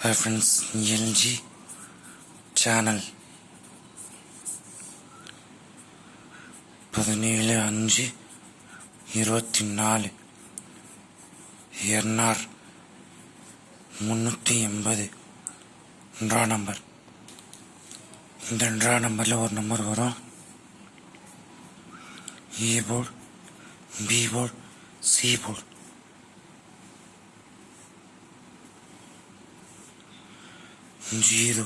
Hi friends LG channel பதினேழு அஞ்சு இருபத்தி நாலு. எர்னார் முந்நூற்றி எண்பது. Draw number. இந்த ட்ரா நம்பரில் ஒரு நம்பர் வரும். A board B board C board. Zero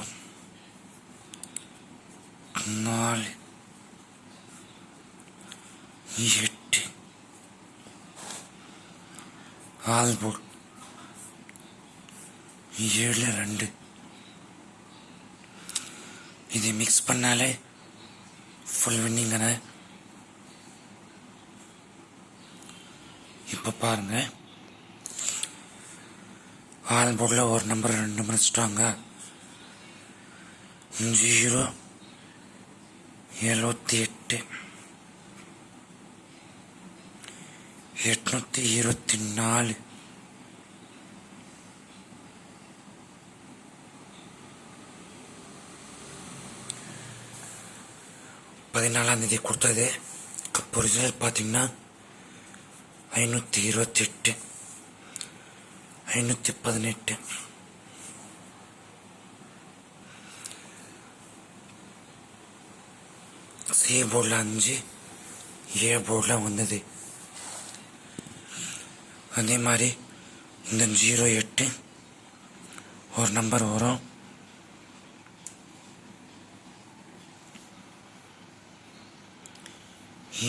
நாலு எட்டு ஆல்போர்ட் ஏழு ரெண்டு இதை மிக்ஸ் பண்ணாலே ஃபுல் வின்னிங் இப்போ பாருங்க ஆல்போர்டில் ஒரு நம்பர் ரெண்டு நம்பர் ஜீரோ எழுபத்தி எட்டு எட்நூத்தி இருபத்தி நாலு பதினாலாம் தேதி கொடுத்தது இப்போ ரிசல்ட் பார்த்தீங்கன்னா ஐநூற்றி இருபத்தி எட்டு ஐநூற்றி பதினெட்டு அதே போர்டில் அஞ்சு ஏ போர்டில் வந்தது அதே மாதிரி இந்த ஜீரோ எட்டு ஒரு நம்பர் வரும்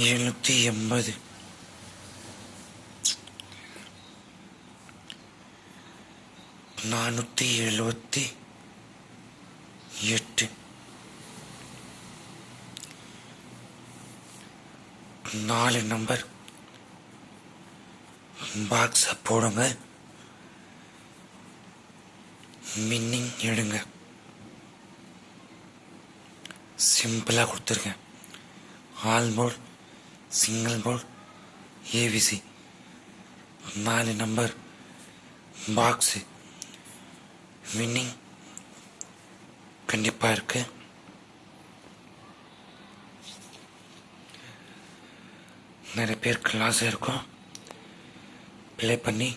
எழுநூற்றி எண்பது நானூற்றி எழுபத்தி எட்டு நாலு நம்பர் பாக்ஸை போடுங்க. மின்னிங் எடுங்க. சிம்பிளாக கொடுத்துருக்கேன் all board single board AVC நாலு நம்பர் பாக்ஸு வின்னிங் கண்டிப்பாக இருக்குது நிறைய பேருக்கு லாஸ் இருக்கும். ப்ளே பண்ணி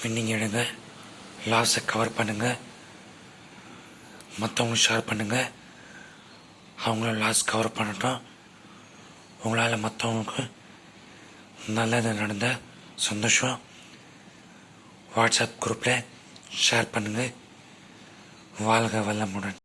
வின்னிங் எடுங்க. லாஸை கவர் பண்ணுங்கள் மற்றவங்களும் ஷேர் பண்ணுங்கள் அவங்களும் லாஸ் கவர் பண்ணட்டும். உங்களால் மற்றவங்களுக்கு நல்லது நடந்த சந்தோஷம். வாட்ஸ்அப் குரூப்பில் ஷேர் பண்ணுங்கள் வாழ்க வல்லமுடன்